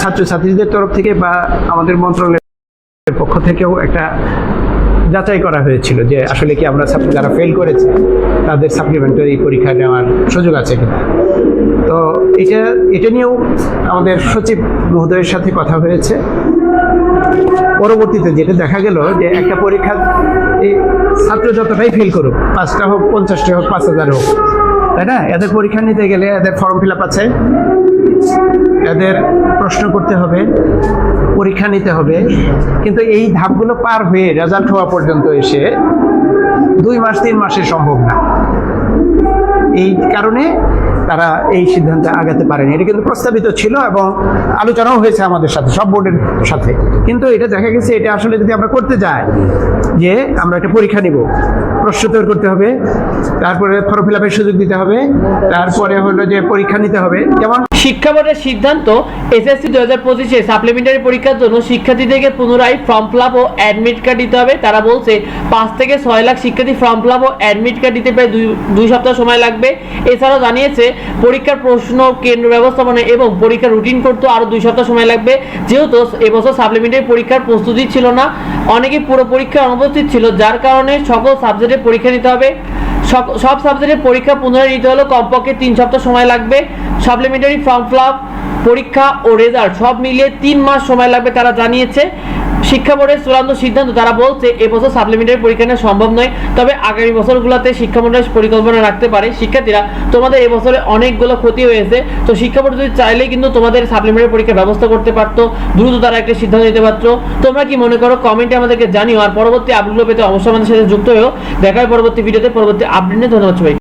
ছাত্রছাত্রীদের তরফ থেকে বা আমাদের মন্ত্রণালয়ের পক্ষ থেকেও একটা যাচাই করা হয়েছিল যে আসলে কি আমরা যারা ফেল করেছে, তাদের সাপ্লিমেন্টারি পরীক্ষা নেওয়ার সুযোগ আছে কিনা। তো এটা এটা নিয়েও আমাদের সচিব মহোদয়ের সাথে কথা হয়েছে। পরবর্তীতে যেটা দেখা গেল যে একটা পরীক্ষা ছাত্র যতটাই ফেল করুক, পাঁচটা হোক, পঞ্চাশটা হোক, পাঁচ হাজার হোক, তাই না? এদের পরীক্ষা নিতে গেলে এদের ফর্ম ফিল আপ আছে। এদের প্রশ্ন করতে হবে, পরীক্ষা নিতে হবে। কিন্তু এই ধাপগুলো পার হয়ে রেজাল্ট হওয়া পর্যন্ত এসে দুই মাস, তিন মাসে সম্ভব না। এই কারণে তারা এই সিদ্ধান্তে আগাতে পারেনি। এটা কিন্তু প্রস্তাবিত ছিল এবং আলোচনাও হয়েছে আমাদের সাথে, সব বোর্ডের সাথে। কিন্তু এটা দেখা গেছে, এটা আসলে যদি আমরা করতে যাই, যে আমরা একটা পরীক্ষা নিব। প্রশ্ন তৈরি করতে হবে। তারপরে ফর্ম ফিল সুযোগ দিতে হবে। তারপরে হলো যে পরীক্ষা নিতে হবে। যেমন শিক্ষা বোর্ডের সিদ্ধান্ত এসএসসি দু হাজার পঁচিশে সাপ্লিমেন্টারি পরীক্ষার জন্য শিক্ষার্থীদেরকে পুনরায় ফর্ম ফিল ও অ্যাডমিট কার্ড দিতে হবে। তারা বলছে পাঁচ থেকে ছয় লাখ শিক্ষার্থী ফর্ম ফিল ও অ্যাডমিট কার্ড দিতে প্রায় দুই দুই সপ্তাহ সময় লাগবে। এছাড়াও জানিয়েছে পরীক্ষার প্রশ্ন, কেন্দ্র ব্যবস্থাপনা এবং পরীক্ষার রুটিন করতে আরও দুই সপ্তাহ সময় লাগবে। যেহেতু এবছর সাপ্লিমেন্টারি পরীক্ষার প্রস্তুতি ছিল না, অনেকে পুরো পরীক্ষায় অনুপস্থিত ছিল, যার কারণে সকল সাবজেক্টে পরীক্ষা নিতে হবে। সব সব সাবজেক্টের পরীক্ষা পুনরায় নিতে হলে কমপক্ষে তিন সপ্তাহ সময় লাগবে। সাপ্লিমেন্টারি ফর্ম ফিল পরীক্ষা ও রেজাল্ট সব মিলিয়ে তিন মাস সময় লাগবে তারা জানিয়েছে। শিক্ষা বোর্ডের চূড়ান্ত সিদ্ধান্ত, তারা বলছে এবছর সাপ্লিমেন্টারি পরীক্ষা নেওয়া সম্ভব নয়। তবে আগামী বছরগুলোতে শিক্ষা বোর্ডের পরিকল্পনা রাখতে পারে। শিক্ষার্থীরা, তোমাদের এবছরে অনেকগুলো ক্ষতি হয়েছে। তো শিক্ষা বোর্ড যদি চাইলেই কিন্তু তোমাদের সাপ্লিমেন্টারি পরীক্ষার ব্যবস্থা করতে পারতো। দ্রুত তারা একটা সিদ্ধান্ত নিতে পারতো। তোমরা কি মনে করো, কমেন্টে আমাদেরকে জানিও। আর পরবর্তী আপডেটগুলো পেতে অবশ্যই আমাদের সাথে যুক্ত হয়েও। দেখা হয় পরবর্তী ভিডিওতে পরবর্তী আপডেট নিয়ে ধন্যবাদ সবাই